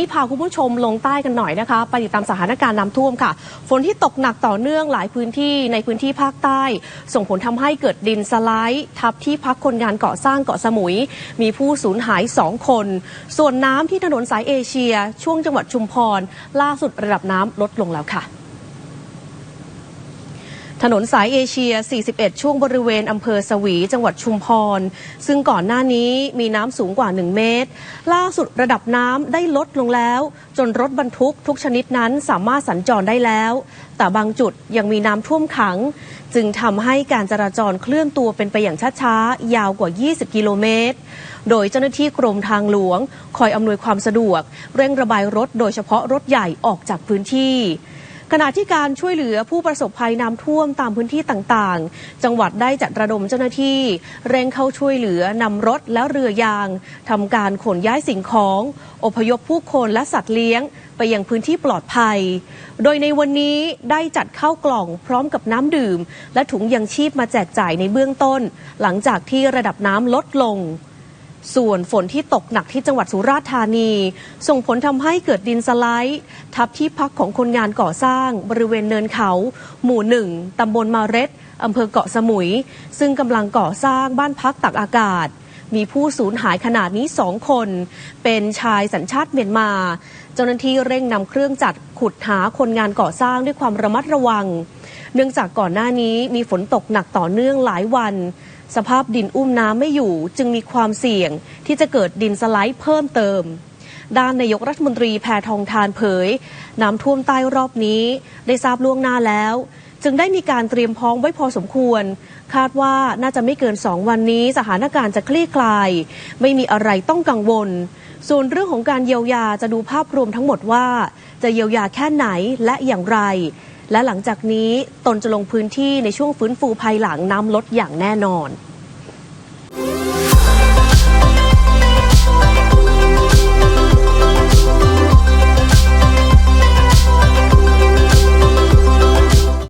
นี่พาคุณผู้ชมลงใต้กันหน่อยนะคะไปติดตามสถานการณ์น้ำท่วมค่ะ ฝนที่ตกหนักต่อเนื่องหลายพื้นที่ในพื้นที่ภาคใต้ ส่งผลทำให้เกิดดินสไลด์ ทับที่พักคนงานเกาะสร้างเกาะสมุย มีผู้สูญหาย2คน ส่วนน้ำที่ถนนสายเอเชีย ช่วงจังหวัดชุมพร ล่าสุดระดับน้ำลดลงแล้วค่ะ ถนนสายเอเชีย 41 ช่วงบริเวณอำเภอสวี จังหวัดชุมพร ซึ่งก่อนหน้านี้มีน้ำสูงกว่า 1 เมตร ล่าสุดระดับน้ำได้ลดลงแล้ว จนรถบรรทุกทุกชนิดนั้นสามารถสัญจรได้แล้ว แต่บางจุดยังมีน้ำท่วมขัง จึงทำให้การจราจรเคลื่อนตัวเป็นไปอย่างช้าๆ ยาวกว่า 20 กิโลเมตร โดยเจ้าหน้าที่กรมทางหลวง คอยอำนวยความสะดวก เร่งระบายรถโดยเฉพาะรถใหญ่ออกจากพื้นที่ ขณะที่การช่วยเหลือผู้ประสบภัยน้ำท่วมตามพื้นที่ต่างๆ จังหวัดได้จัดระดมเจ้าหน้าที่ เร่งเข้าช่วยเหลือนำรถและเรือยางทำการขนย้ายสิ่งของ อพยพผู้คนและสัตว์เลี้ยง ไปยังพื้นที่ปลอดภัย โดยในวันนี้ได้จัดเข้ากล่องพร้อมกับน้ำดื่ม และถุงยังชีพมาแจกจ่ายในเบื้องต้น หลังจากที่ระดับน้ำลดลง ส่วนฝนที่ตกหนักที่จังหวัดสุราษฎร์ธานี ส่งผลทำให้เกิดดินสไลด์ ทับที่พักของคนงานก่อสร้าง บริเวณเนินเขา หมู่หนึ่งตำบลมาเร็ดอำเภอเกาะสมุย ซึ่งกำลังก่อสร้างบ้านพักตักอากาศ มีผู้สูญหายขนาดนี้สองคน เป็นชายสัญชาติเมียนมา เจ้าหน้าที่เร่งนำเครื่องจักรขุดหาคนงานก่อสร้างด้วยความระมัดระวัง เนื่องจากก่อนหน้านี้มีฝนตกหนักต่อเนื่องหลายวัน สภาพดินอุ้มน้ำไม่อยู่ จึงมีความเสี่ยงที่จะเกิดดินสไลด์เพิ่มเติม ด้านนายกรัฐมนตรีแพทองทานเผย น้ำท่วมใต้รอบนี้ ได้ทราบล่วงหน้าแล้ว จึงได้มีการเตรียมพร้อมไว้พอสมควร คาดว่าน่าจะไม่เกิน2วันนี้สถานการณ์จะคลี่คลาย ไม่มีอะไรต้องกังวลส่วนเรื่องของการเยียวยาจะดูภาพรวมทั้งหมดว่า จะเยียวยาแค่ไหนและอย่างไร และหลังจากนี้ตนจะลงพื้นที่ในช่วงฟื้นฟูภายหลังน้ำลดอย่างแน่นอน